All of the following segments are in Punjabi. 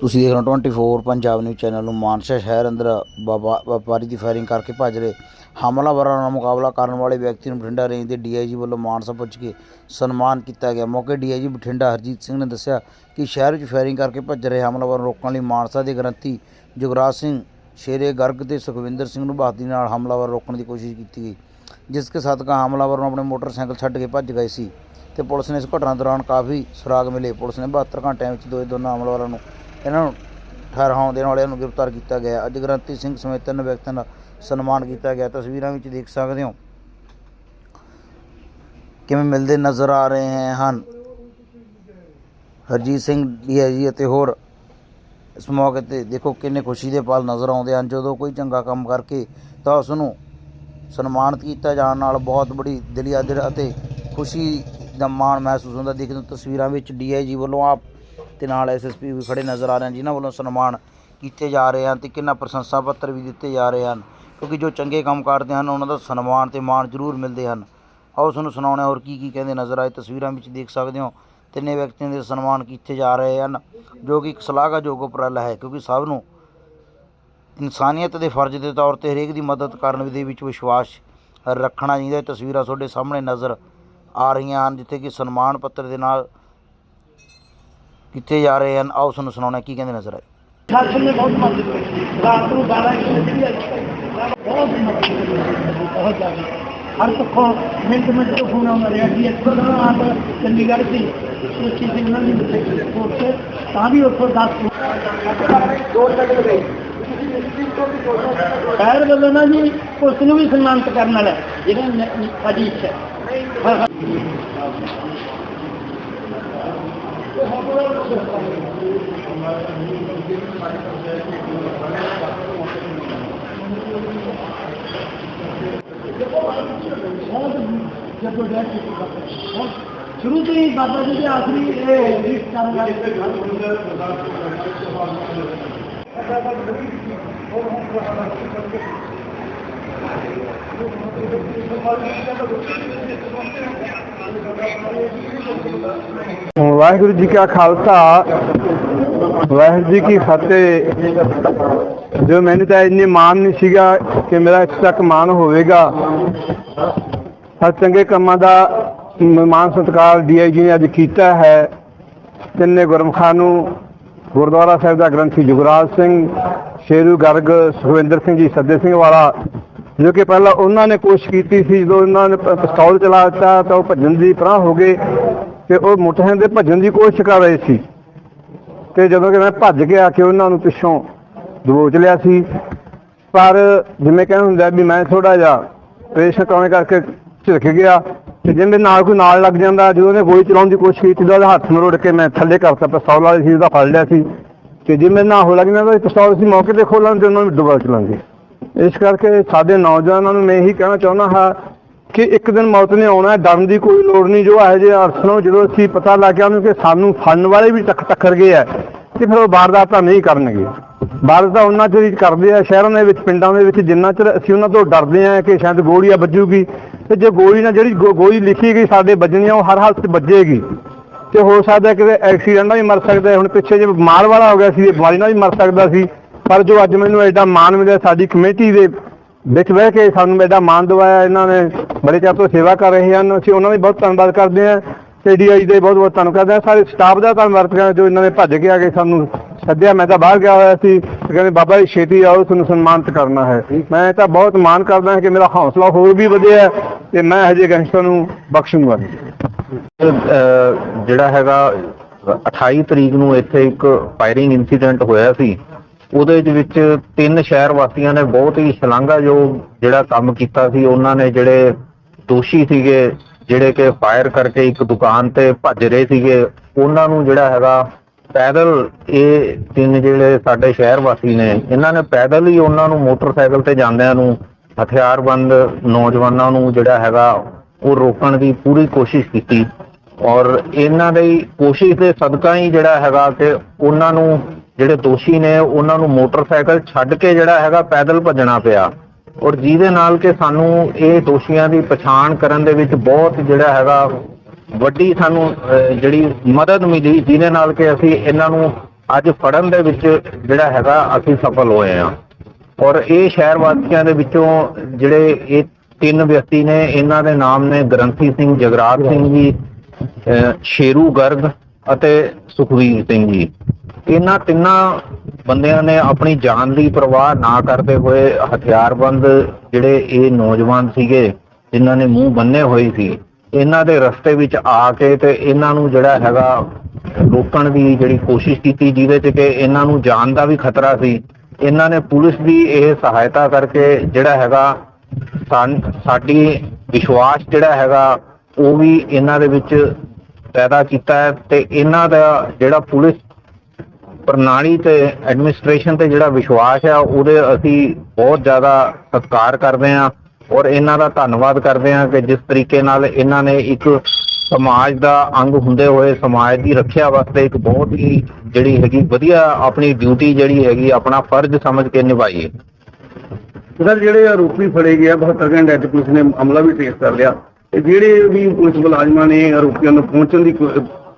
ਤੁਸੀਂ ਦੇਖ ਰਹੇ ਹੋ 24 ਪੰਜਾਬ ਨਿਊਜ਼ ਚੈਨਲ ਨੂੰ ਮਾਨਸਾ ਸ਼ਹਿਰ ਅੰਦਰ ਵਪਾ- ਵਪਾਰੀ ਦੀ ਫਾਇਰਿੰਗ ਕਰਕੇ ਭੱਜ ਰਹੇ ਹਮਲਾਵਰਾਂ ਨਾਲ ਮੁਕਾਬਲਾ ਕਰਨ ਵਾਲੇ ਵਿਅਕਤੀ ਨੂੰ ਬਠਿੰਡਾ ਰੇਂਜ ਦੇ ਡੀਆਈਜੀ ਵੱਲੋਂ ਮਾਨਸਾ ਪੁੱਜ ਕੇ ਸਨਮਾਨ ਕੀਤਾ ਗਿਆ। ਮੌਕੇ ਡੀਆਈਜੀ ਬਠਿੰਡਾ ਹਰਜੀਤ ਸਿੰਘ ਨੇ ਦੱਸਿਆ ਕਿ ਸ਼ਹਿਰ ਵਿੱਚ ਫਾਇਰਿੰਗ ਕਰਕੇ ਭੱਜ ਰਹੇ ਹਮਲਾਵਰਾਂ ਨੂੰ ਰੋਕਣ ਲਈ ਮਾਨਸਾ ਦੇ ਗ੍ਰੰਥੀ ਜੁਗਰਾਜ ਸਿੰਘ, ਸ਼ੇਰੇ ਗਰਗ ਤੇ ਸੁਖਵਿੰਦਰ ਸਿੰਘ ਨੂੰ ਬਹਾਦਰੀ ਨਾਲ ਹਮਲਾਵਰ ਰੋਕਣ ਦੀ ਕੋਸ਼ਿਸ਼ ਕੀਤੀ ਗਈ, ਜਿਸ ਕੇ ਸਦਕਾ ਹਮਲਾਵਰ ਨੂੰ ਆਪਣੇ ਮੋਟਰਸਾਈਕਲ ਛੱਡ ਕੇ ਭੱਜ ਗਏ ਸੀ ਤੇ ਪੁਲਿਸ ਨੇ ਇਸ ਘਟਨਾ ਦੌਰਾਨ ਕਾਫੀ ਸੁਰਾਗ ਮਿਲੇ। ਪੁਲਿਸ ਨੇ 72 ਘੰਟਿਆਂ ਵਿੱਚ ਦੋਏ ਦੋਨਾਂ ਹਮਲਾਵਰਾਂ ਨੂੰ ਇਹਨਾਂ ਨੂੰ ਠਹਿਰਾਉਣ ਦੇਣ ਵਾਲਿਆਂ ਨੂੰ ਗ੍ਰਿਫਤਾਰ ਕੀਤਾ ਗਿਆ। ਅੱਜ ਗ੍ਰੰਥੀ ਸਿੰਘ ਸਮੇਤ ਤਿੰਨ ਵਿਅਕਤੀਆਂ ਦਾ ਸਨਮਾਨ ਕੀਤਾ ਗਿਆ। ਤਸਵੀਰਾਂ ਵਿੱਚ ਦੇਖ ਸਕਦੇ ਹੋ ਕਿਵੇਂ ਮਿਲਦੇ ਨਜ਼ਰ ਆ ਰਹੇ ਹਨ। ਹਰਜੀਤ ਸਿੰਘ ਡੀਆਈਜੀ ਅਤੇ ਹੋਰ ਇਸ ਮੌਕੇ ਤੇ ਦੇਖੋ ਕਿੰਨੇ ਖੁਸ਼ੀ ਦੇ ਪਲ ਨਜ਼ਰ ਆਉਂਦੇ ਹਨ। ਜਦੋਂ ਕੋਈ ਚੰਗਾ ਕੰਮ ਕਰਕੇ ਤਾਂ ਉਸ ਨੂੰ ਸਨਮਾਨਿਤ ਕੀਤਾ ਜਾਣ ਨਾਲ ਬਹੁਤ ਬੜੀ ਦਿਲਿਆਦਿਲ ਅਤੇ ਖੁਸ਼ੀ ਦਾ ਮਾਣ ਮਹਿਸੂਸ ਹੁੰਦਾ। ਦੇਖਦੇ ਹੋ ਤਸਵੀਰਾਂ ਵਿੱਚ ਡੀਆਈਜੀ ਵੱਲੋਂ ਆਪ ਤੇ ਨਾਲ ਐਸਐਸਪੀ ਵੀ ਖੜੇ ਨਜ਼ਰ ਆ ਰਹੇ ਹਨ, ਜਿਨ੍ਹਾਂ ਵੱਲੋਂ ਸਨਮਾਨ ਕੀਤੇ ਜਾ ਰਹੇ ਹਨ ਤੇ ਕਿੰਨਾ ਪ੍ਰਸ਼ੰਸਾ ਪੱਤਰ ਵੀ ਦਿੱਤੇ ਜਾ ਰਹੇ ਹਨ। ਕਿਉਂਕਿ ਜੋ ਚੰਗੇ ਕੰਮ ਕਰਦੇ ਹਨ, ਉਹਨਾਂ ਦਾ ਸਨਮਾਨ ਤੇ ਮਾਣ ਜ਼ਰੂਰ ਮਿਲਦੇ ਹਨ। ਆਓ ਤੁਹਾਨੂੰ ਸੁਣਾਉਣਾ ਹੋਰ ਕੀ ਕੀ ਕਹਿੰਦੇ ਨਜ਼ਰ ਆਏ ਤਸਵੀਰਾਂ ਵਿੱਚ ਦੇਖ ਸਕਦੇ ਹੋ। ਤਿੰਨੇ ਵਿਅਕਤੀਆਂ ਦੇ ਸਨਮਾਨ ਕੀਤੇ ਜਾ ਰਹੇ ਹਨ, ਜੋ ਕਿ ਇੱਕ ਸ਼ਲਾਘਾਯੋਗ ਉਪਰਾਲਾ ਹੈ, ਕਿਉਂਕਿ ਸਭ ਨੂੰ ਇਨਸਾਨੀਅਤ ਦੇ ਫਰਜ਼ ਦੇ ਤੌਰ ਤੇ ਹਰੇਕ ਦੀ ਮਦਦ ਕਰਨ ਦੇ ਵਿੱਚ ਵਿਸ਼ਵਾਸ ਰੱਖਣਾ ਚਾਹੀਦਾ ਇਹ ਤਸਵੀਰਾਂ ਤੁਹਾਡੇ ਸਾਹਮਣੇ ਨਜ਼ਰ ਆ ਰਹੀਆਂ ਹਨ, ਜਿੱਥੇ ਕਿ ਸਨਮਾਨ ਪੱਤਰ ਦੇ ਨਾਲ ਕੀਤੇ ਜਾ ਰਹੇ ਹਨ? ਆਓ ਤੁਹਾਨੂੰ ਸੁਣਾਉਣਾ ਕੀ ਕਹਿੰਦੇ ਨਜ਼ਰ ਆਏ ਸ਼ਾਸਨ ਨੇ ਬਹੁਤ ਮਦਦ ਕੀਤੀ ਰਾਤ ਨੂੰ 12 ਵਜੇ ਬਹੁਤ ਮਦਦ ਕੀਤੀ ਬਹੁਤ ਜ਼ਿਆਦਾ। ਹਰ ਪੱਖੋਂ ਮਿੰਟ ਮਿੰਟ ਤੋਂ ਫੋਨ ਆਉਂਦਾ ਰਿਹਾ ਕਿ ਇੱਥੋਂ ਦਾ ਆਪ ਚੰਡੀਗੜ੍ਹ ਸੀ। ਉਸ ਚੀਜ਼ ਦੀ ਉਹਨਾਂ ਦੀ ਰਿਪੋਰਟ ਤਾਂ ਵੀ ਉੱਥੋਂ 10 ਦੋ ਤੱਕ ਗਏ ਸ਼ਹਿਰ ਵੱਲੋਂ ਨਾ ਜੀ, ਉਸ ਨੂੰ ਵੀ ਸਨਮਾਨਿਤ ਕਰਨ ਵਾਲਾ ਜਿਹੜਾ ਨ- ਸਾਡੀ ਇੱਛਾ ਹੈ। ਹਾਂ, ਹਾਂ। ਬਾਬਾ ਜੀ। ਬਹੁਤ ਸ਼ੁਰੂ ਤੋਂ ਹੀ ਬਾਬਾ ਜੀ ਦੇ ਆਖਰੀ ਇਹ ਰੀਤ ਕਰਨ ਵਾਲੇ ਵਾਹਿਗੁਰੂ ਜੀ ਕਾ ਖਾਲਸਾ, ਵਾਹਿਗੁਰੂ ਜੀ ਕੀ ਫਤਿਹ। ਜੋ ਮੈਨੂੰ ਤਾਂ ਇੰਨੀ ਮਾਣ ਨਹੀਂ ਸੀਗਾ ਕਿ ਮੇਰਾ ਇੱਥੇ ਤੱਕ ਮਾਣ ਹੋਵੇਗਾ। ਹਰ ਚੰਗੇ ਕੰਮਾਂ ਦਾ ਮ- ਮਾਣ ਸਤਿਕਾਰ ਡੀਆਈਜੀ ਨੇ ਅੱਜ ਕੀਤਾ ਹੈ। ਤਿੰਨੇ ਗੁਰਮਖਾਂ ਨੂੰ ਗੁਰਦੁਆਰਾ ਸਾਹਿਬ ਦਾ ਗ੍ਰੰਥੀ ਜੁਗਰਾਜ ਸਿੰਘ, ਸ਼ੇਰੂ ਗਰਗ, ਸੁਖਵਿੰਦਰ ਸਿੰਘ ਜੀ, ਸੱਦੇ ਸਿੰਘ ਵਾਲਾ ਜੋ ਕਿ ਪਹਿਲਾਂ ਉਹਨਾਂ ਨੇ ਕੋਸ਼ਿਸ਼ ਕੀਤੀ ਸੀ, ਜਦੋਂ ਉਹਨਾਂ ਨੇ ਪ- ਪਿਸਤੌਲ ਚਲਾ ਦਿੱਤਾ, ਤਾਂ ਉਹ ਭੱਜਣ ਦੀ ਪਰਾਂ ਹੋ ਗਏ ਤੇ ਉਹ ਮੁੱਠਿਆਂ ਦੇ ਭੱਜਣ ਦੀ ਕੋਸ਼ਿਸ਼ ਕਰ ਰਹੇ ਸੀ। ਤੇ ਜਦੋਂ ਕਿ ਮੈਂ ਭੱਜ ਗਿਆ ਕਿ ਉਹਨਾਂ ਨੂੰ ਪਿੱਛੋਂ ਦਬੋਚ ਲਿਆ ਸੀ। ਪਰ ਜਿਵੇਂ ਕਹਿੰਦੇ ਹੁੰਦਾ ਵੀ ਮੈਂ ਥੋੜਾ ਜਿਹਾ ਪ੍ਰੇਸ਼ਨ ਕਰਾਉਣੇ ਕਰਕੇ ਝਿੜਕ ਗਿਆ ਤੇ ਜਿਵੇਂ ਨਾਲ ਕੋਈ ਨਾਲ ਲੱਗ ਜਾਂਦਾ, ਜਦੋਂ ਉਹਨੇ ਗੋਲੀ ਚਲਾਉਣ ਦੀ ਕੋਸ਼ਿਸ਼ ਕੀਤੀ ਤਾਂ ਉਹਦਾ ਹੱਥ ਮਰੋੜ ਕੇ ਮੈਂ ਥੱਲੇ ਕਰਤਾ ਪਿਸਤੌਲ ਵਾਲੀ ਸੀ ਉਹਦਾ ਫੜ ਲਿਆ ਸੀ। ਤੇ ਜਿਵੇਂ ਨਾ ਹੋ ਲੱਗਦਾ ਤਾਂ ਪਿਸਤੌਲ ਸੀ ਮੌਕੇ ਤੇ ਖੋਲਣ ਤੇ ਉਹਨਾਂ ਨੂੰ ਦੁਬਾਰਾ ਚਲਾਉਂਗੇ ਇਸ ਕਰਕੇ ਸਾਡੇ ਨੌਜਵਾਨਾਂ ਨੂੰ ਮੈਂ ਇਹੀ ਕਹਿਣਾ ਚਾਹੁੰਦਾ ਹਾਂ ਕਿ ਇੱਕ ਦਿਨ ਮੌਤ ਨੇ ਆਉਣਾ ਡਰਨ ਦੀ ਕੋਈ ਲੋੜ ਨਹੀਂ, ਜੋ ਇਹੋ ਜਿਹੇ ਅਰਥ ਨੂੰ, ਜਦੋਂ ਅਸੀਂ ਪਤਾ ਲੱਗ ਗਿਆ ਉਹਨੂੰ ਕਿ ਸਾਨੂੰ ਫੜਨ ਵਾਲੇ ਵੀ ਟੱਕ ਟੱਕਰ ਗਏ ਆ, ਤੇ ਫਿਰ ਉਹ ਵਾਰਦਾਤਾਂ ਨਹੀਂ ਕਰਨਗੇ। ਵਾਰਦਾਤਾਂ ਉਹਨਾਂ ਚਿਰ ਹੀ ਕਰਦੇ ਆ, ਸ਼ਹਿਰਾਂ ਦੇ ਵਿੱਚ, ਪਿੰਡਾਂ ਦੇ ਵਿੱਚ ਜਿੰਨਾ ਚਿਰ ਅਸੀਂ ਉਹਨਾਂ ਤੋਂ ਡਰਦੇ ਆ ਕਿ ਸ਼ਾਇਦ ਗੋਲੀਆਂ ਵੱਜੂਗੀ, ਤੇ ਜੇ ਗੋਲੀ ਨਾਲ ਜਿਹੜੀ ਗੋ- ਗੋਲੀ ਲਿਖੀ ਗਈ ਸਾਡੇ ਵੱਜਣੀ ਆ, ਉਹ ਹਰ ਹਾਲਤ ਵੱਜੇਗੀ। ਤੇ ਹੋ ਸਕਦਾ ਕਿ ਐਕਸੀਡੈਂਟ ਨਾਲ ਵੀ ਮਰ ਸਕਦਾ, ਹੁਣ ਪਿੱਛੇ ਜੇ ਬਿਮਾਰ ਵਾਲਾ ਹੋ ਗਿਆ ਸੀ ਇਹ ਬਿਮਾਰੀ ਨਾਲ ਵੀ ਮਰ ਸਕਦਾ ਸੀ ਪਰ ਜੋ ਅੱਜ ਮੈਨੂੰ ਐਡਾ ਮਾਣ ਮਿਲਿਆ, ਸਾਡੀ ਕਮੇਟੀ ਦੇ ਵਿੱਚ ਬਹਿ ਕੇ ਸਾਨੂੰ ਐਡਾ ਮਾਣ ਦਵਾਇਆ, ਇਹਨਾਂ ਨੇ ਬੜੇ ਚਿਰ ਤੋਂ ਸੇਵਾ ਕਰ ਰਹੇ ਹਨ। ਅਸੀਂ ਉਹਨਾਂ ਦਾ ਬਹੁਤ ਧੰਨਵਾਦ ਕਰਦੇ ਹਾਂ। ਤੇ ਦੇ ਬਹੁਤ ਬਹੁਤ ਧੰਨਵਾਦ ਕਰਦੇ ਹਾਂ। ਸਾਰੇ ਸਟਾਫ ਦਾ ਧੰਨਵਾਦ ਕਰਦੇ ਹਾਂ, ਜੋ ਇਹਨਾਂ ਨੇ ਭੱਜ ਕੇ ਆ ਕੇ ਸਾਨੂੰ ਸੱਦਿਆ। ਮੈਂ ਤਾਂ ਬਾਹਰ ਗਿਆ ਹੋਇਆ ਸੀ ਕਹਿੰਦੇ, ਬਾਬਾ ਜੀ, ਛੇਤੀ ਆਓ, ਤੁਹਾਨੂੰ ਸਨਮਾਨਿਤ ਕਰਨਾ ਹੈ। ਮੈਂ ਤਾਂ ਬਹੁਤ ਮਾਣ ਕਰਦਾ ਹਾਂ ਕਿ ਮੇਰਾ ਹੌਸਲਾ ਹੋਰ ਵੀ ਵਧਿਆ ਤੇ ਮੈਂ ਹਜੇ ਗੈਂਗਸਟਰ ਨੂੰ ਬਖਸ਼ੂਗਾ। ਜਿਹੜਾ ਹੈਗਾ 28 ਤਰੀਕ ਨੂੰ ਇੱਥੇ ਇੱਕ ਫਾਇਰਿੰਗ ਇਨਸੀਡੈਂਟ ਹੋਇਆ ਸੀ। ਉਹਦੇ ਦੇ ਵਿੱਚ ਤਿੰਨ ਸ਼ਹਿਰ ਵਾਸੀਆਂ ਨੇ ਬਹੁਤ ਹੀ ਸ਼ਲਾਘਾਯੋਗ ਜਿਹੜਾ ਕੰਮ ਕੀਤਾ ਸੀ। ਉਹਨਾਂ ਨੇ ਜਿਹੜੇ ਦੋਸ਼ੀ ਸੀਗੇ, ਜਿਹੜੇ ਕਿ ਫਾਇਰ ਕਰਕੇ ਇੱਕ ਦੁਕਾਨ ਤੇ ਭੱਜ ਰਹੇ ਸੀਗੇ, ਉਹਨਾਂ ਨੂੰ ਜਿਹੜਾ ਹੈਗਾ ਪੈਦਲ ਇਹ ਤਿੰਨ ਜਿਹੜੇ ਸਾਡੇ ਸ਼ਹਿਰ ਵਾਸੀ ਨੇ, ਇਹਨਾਂ ਨੇ ਪੈਦਲ ਹੀ ਉਹਨਾਂ ਨੂੰ ਮੋਟਰਸਾਈਕਲ ਤੇ ਜਾਂਦਿਆਂ ਨੂੰ, ਹਥਿਆਰਬੰਦ ਨੌਜਵਾਨਾਂ ਨੂੰ ਜਿਹੜਾ ਹੈਗਾ, ਉਹ ਰੋਕਣ ਦੀ ਪੂਰੀ ਕੋਸ਼ਿਸ਼ ਕੀਤੀ। ਔਰ ਇਹਨਾਂ ਦੀ ਕੋਸ਼ਿਸ਼ ਦੇ ਸਦਕਾ ਹੀ ਜਿਹੜਾ ਹੈਗਾ ਕਿ ਉਹਨਾਂ ਨੂੰ ਜਿਹੜੇ ਦੋਸ਼ੀ ਨੇ, ਉਹਨਾਂ ਨੂੰ ਮੋਟਰਸਾਈਕਲ ਛੱਡ ਕੇ ਜਿਹੜਾ ਹੈਗਾ ਪੈਦਲ ਭੱਜਣਾ ਪਿਆ। ਔਰ ਜਿਹਦੇ ਨਾਲ ਕਿ ਸਾਨੂੰ ਇਹ ਦੋਸ਼ੀਆਂ ਦੀ ਪਛਾਣ ਕਰਨ ਦੇ ਵਿੱਚ ਬਹੁਤ ਜਿਹੜਾ ਹੈਗਾ ਵੱਡੀ ਸਾਨੂੰ ਜਿਹੜੀ ਮਦਦ ਮਿਲੀ, ਜਿਹਦੇ ਨਾਲ ਕਿ ਅਸੀਂ ਇਹਨਾਂ ਨੂੰ ਅੱਜ ਫੜਨ ਦੇ ਵਿੱਚ ਜਿਹੜਾ ਹੈਗਾ ਅਸੀਂ ਸਫਲ ਹੋਏ ਆ ਔਰ ਇਹ ਸ਼ਹਿਰ ਵਾਸੀਆਂ ਦੇ ਵਿੱਚੋਂ ਜਿਹੜੇ ਇਹ ਤਿੰਨ ਵਿਅਕਤੀ ਨੇ, ਇਹਨਾਂ ਦੇ ਨਾਮ ਨੇ ਗ੍ਰੰਥੀ ਸਿੰਘ, ਜਗਰਾਜ ਸਿੰਘ ਜੀ, ਅਹ, ਸ਼ੇਰੂ ਗਰਗ ਅਤੇ ਸੁਖਵੀਰ ਸਿੰਘ ਜੀ। ਇਹਨਾਂ ਤਿੰਨਾਂ ਬੰਦਿਆਂ ਨੇ ਆਪਣੀ ਜਾਨ ਦੀ ਪਰਵਾਹ ਨਾ ਕਰਦੇ ਹੋਏ ਹਥਿਆਰਬੰਦ ਜਿਹੜੇ ਇਹ ਨੌਜਵਾਨ ਸੀਗੇ, ਜਿਨ੍ਹਾਂ ਨੇ ਮੂੰਹ ਬੰਨੇ ਹੋਏ ਸੀ, ਇਹਨਾਂ ਦੇ ਰਸਤੇ ਵਿੱਚ ਆ ਕੇ ਤੇ ਇਹਨਾਂ ਨੂੰ ਜਿਹੜਾ ਹੈਗਾ ਰੋਕਣ ਦੀ ਜਿਹੜੀ ਕੋਸ਼ਿਸ਼ ਕੀਤੀ, ਜਿਹਦੇ ਚ ਕਿ ਇਹਨਾਂ ਨੂੰ ਜਾਨ ਦਾ ਵੀ ਖਤਰਾ ਸੀ। ਇਹਨਾਂ ਨੇ ਪੁਲਿਸ ਦੀ ਇਹ ਸਹਾਇਤਾ ਕਰਕੇ ਜਿਹੜਾ ਹੈਗਾ ਸਾਡੀ ਵਿਸ਼ਵਾਸ ਜਿਹੜਾ ਹੈਗਾ, ਉਹ ਵੀ ਇਹਨਾਂ ਦੇ ਵਿੱਚ ਪੈਦਾ ਕੀਤਾ ਹੈ ਤੇ ਇਹਨਾਂ ਦਾ ਜਿਹੜਾ ਪੁਲਿਸ ਪ੍ਰਣਾਲੀ ਤੇ ਐਡਮਿਨਿਸਟ੍ਰੇਸ਼ਨ ਤੇ ਜਿਹੜਾ ਵਿਸ਼ਵਾਸ ਹੈ ਉਹਦੇ ਅਸੀਂ ਬਹੁਤ ਜ਼ਿਆਦਾ ਸਤਿਕਾਰ ਕਰਦੇ ਹਾਂ ਔਰ ਇਹਨਾਂ ਦਾ ਧੰਨਵਾਦ ਕਰਦੇ ਹਾਂ ਕਿ ਜਿਸ ਤਰੀਕੇ ਨਾਲ ਇਹਨਾਂ ਨੇ ਇੱਕ ਸਮਾਜ ਦਾ ਅੰਗ ਹੁੰਦੇ ਹੋਏ, ਸਮਾਜ ਦੀ ਰੱਖਿਆ ਵਾਸਤੇ ਇੱਕ ਬਹੁਤ ਹੀ ਜਿਹੜੀ ਹੈਗੀ ਵਧੀਆ ਆਪਣੀ ਡਿਊਟੀ ਜਿਹੜੀ ਹੈਗੀ, ਆਪਣਾ ਫਰਜ਼ ਸਮਝ ਕੇ ਨਿਭਾਈ ਸਰ, ਜਿਹੜੇ ਆਰੋਪੀ ਫੜੇ ਗਏ ਆ 72 ਘੰਟੇ ਚ ਪੁਲਿਸ ਨੇ ਅਮਲਾ ਵੀ ਟ੍ਰੇਸ ਕਰ ਲਿਆ। ਜਿਹੜੇ ਵੀ ਪੁਲਿਸ ਮੁਲਾਜ਼ਮਾਂ ਨੇ ਆਰੋਪੀਆਂ ਨੂੰ ਪਹੁੰਚਣ ਦੀ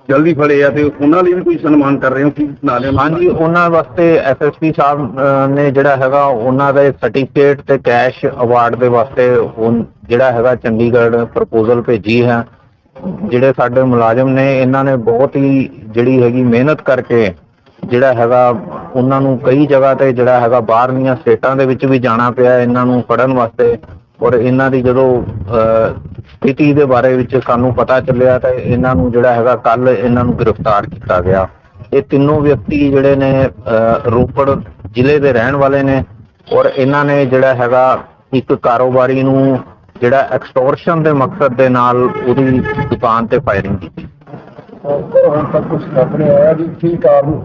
ਜਲਦੀ ਫੜੇ ਆ ਤੇ ਉਹਨਾਂ ਲਈ ਵੀ ਕੋਈ ਸਨਮਾਨ ਕਰ ਰਹੇ ਹੋ ਕੀ ਨਾਲ ਹਾਂਜੀ ਉਹਨਾਂ ਵਾਸਤੇ ਐਸਐਸਪੀ ਸਾਹਿਬ ਅਹ, ਨੇ ਜਿਹੜਾ ਹੈਗਾ ਉਹਨਾਂ ਦੇ ਸਰਟੀਫਿਕੇਟ ਤੇ ਕੈਸ਼ ਅਵਾਰਡ ਦੇ ਵਾਸਤੇ ਉਹ ਜਿਹੜਾ ਹੈਗਾ ਚੰਡੀਗੜ੍ਹ ਪ੍ਰਪੋਜ਼ਲ ਭੇਜੀ ਹੈ। ਜਿਹੜੇ ਸਾਡੇ ਮੁਲਾਜ਼ਮ ਨੇ ਇਹਨਾਂ ਨੇ ਬਹੁਤ ਹੀ ਜਿਹੜੀ ਹੈਗੀ ਮਿਹਨਤ ਕਰਕੇ ਜਿਹੜਾ ਹੈਗਾ ਉਹਨਾਂ ਨੂੰ ਕਈ ਜਗ੍ਹਾ ਤੇ ਜਿਹੜਾ ਹੈਗਾ ਬਾਹਰਲੀਆਂ ਸਟੇਟਾਂ ਦੇ ਵਿੱਚ ਵੀ ਜਾਣਾ ਪਿਆ ਇਹਨਾਂ ਨੂੰ ਫੜਨ ਵਾਸਤੇ। ਔਰ ਇਹਨਾਂ ਦੀ ਜਦੋਂ ਅਹ, ਸਥਿਤੀ ਦੇ ਬਾਰੇ ਵਿੱਚ ਸਾਨੂੰ ਪਤਾ ਚੱਲਿਆ ਤਾਂ ਇਹਨਾਂ ਨੂੰ ਜਿਹੜਾ ਹੈਗਾ ਕੱਲ ਇਹਨਾਂ ਨੂੰ ਗ੍ਰਿਫਤਾਰ ਕੀਤਾ ਗਿਆ। ਇਹ ਤਿੰਨੋਂ ਵਿਅਕਤੀ ਜਿਹੜੇ ਨੇ ਅਹ, ਰੋਪੜ ਜ਼ਿਲ੍ਹੇ ਦੇ ਰਹਿਣ ਵਾਲੇ ਨੇ ਔਰ ਇਹਨਾਂ ਨੇ ਜਿਹੜਾ ਹੈਗਾ ਇੱਕ ਕਾਰੋਬਾਰੀ ਨੂੰ ਜਿਹੜਾ ਐਕਸਟੋਰਸ਼ਨ ਦੇ ਮਕਸਦ ਦੇ ਨਾਲ ਉਹਦੀ ਦੁਕਾਨ ਤੇ ਫਾਇਰਿੰਗ ਕੀਤੀ। ਹੁਣ ਤੱਕ ਕੁਝ ਸਾਹਮਣੇ ਆਇਆ ਵੀ ਕੀ ਕਾਰਨ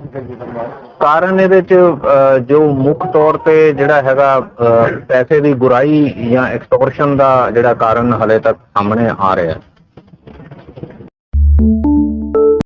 ਕਾਰਨ ਇਹਦੇ ਚ ਅਹ, ਜੋ ਮੁੱਖ ਤੌਰ ਤੇ ਜਿਹੜਾ ਹੈਗਾ ਅਹ, ਪੈਸੇ ਦੀ ਗੁਰਾਈ ਜਾਂ ਐਕਸਟੋਰਸ਼ਨ ਦਾ ਜਿਹੜਾ ਕਾਰਨ ਹਲੇ ਤੱਕ ਸਾਹਮਣੇ ਆ ਰਿਹਾ। ਹੈ